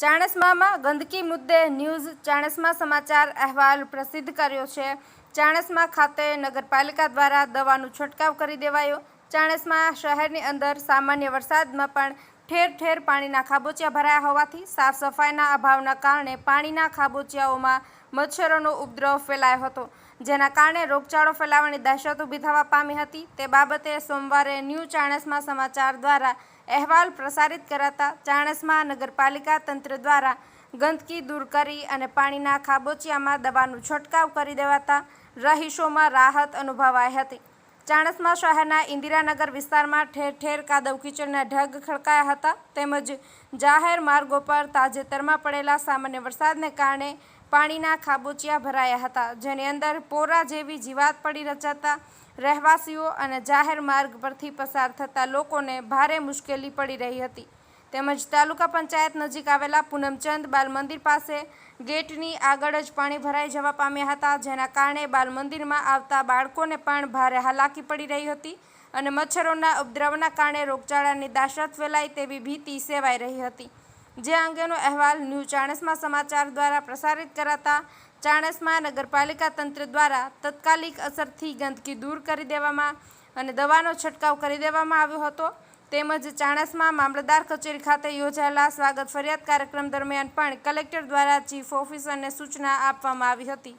ચાણસ્મામાં ગંદકી મુદ્દે ન્યૂઝ ચાણસમા સમાચાર અહેવાલ પ્રસિદ્ધ કર્યો છે. ચાણસમા ખાતે નગરપાલિકા દ્વારા દવાનો છંટકાવ કરી દેવાયો. ચાણસમા શહેરની અંદર સામાન્ય વરસાદમાં પણ ઠેર ઠેર પાણીના ખાબોચિયા ભરાયા હોવાથી સાફ સફાઈના અભાવના કારણે પાણીના ખાબોચિયાઓમાં મચ્છરોનો ઉપદ્રવ ફેલાયો હતો. જેના કારણે રોગચાળો ફેલાવાની દહેશત ઊભી થવા પામી હતી. તે બાબતે સોમવારે ન્યૂ ચાણસમાં સમાચાર દ્વારા અહેવાલ પ્રસારિત કરાતા ચાણસમાં નગરપાલિકા તંત્ર દ્વારા ગંદકી દૂર કરી અને પાણીના ખાબોચિયામાં દવાનું છંટકાવ કરી દેવાતા રહીશોમાં રાહત અનુભવાઈ હતી. ચાણસ્મા શહેરના ઇન્દિરાનગર વિસ્તારમાં ઠેર ઠેર કાદવ કીચડના ઢગ ખડકાયા હતા. તેમજ જાહેર માર્ગો પર તાજેતરમાં પડેલા સામાન્ય વરસાદને કારણે પાણીના ખાબોચિયા ભરાયા હતા. જેની અંદર પોરા જેવી જીવાત પડી રચાતા રહેવાસીઓ અને જાહેર માર્ગ પરથી પસાર થતા લોકોને ભારે મુશ્કેલી પડી રહી હતી. તેમજ તાલુકા પંચાયત નજીક આવેલા પૂનમચંદ બાલ મંદિર પાસે ગેટની આગળ જ પાણી ભરાઈ જવા પામ્યા હતા, જેના કારણે બાલ મંદિરમાં આવતા બાળકોને પણ ભારે હાલાકી પડી રહી હતી અને મચ્છરોના ઉપદ્રવના કારણે રોગચાળાની દાશરત ફેલાય તેવી ભીતિ સેવાઈ રહી હતી. જે અંગેનો અહેવાલ ન્યૂ ચાણસમાં સમાચાર દ્વારા પ્રસારિત કરાતા ચાણસમાં નગરપાલિકા તંત્ર દ્વારા તત્કાલિક અસરથી ગંદકી દૂર કરી દેવામાં અને દવાનો છંટકાવ કરી દેવામાં આવ્યો હતો. તેમજ ચાણસમાં મામલતદાર કચેરી ખાતે યોજાયેલા સ્વાગત ફરિયાદ કાર્યક્રમ દરમિયાન પણ કલેક્ટર દ્વારા ચીફ ઓફિસરને સૂચના આપવામાં આવી હતી.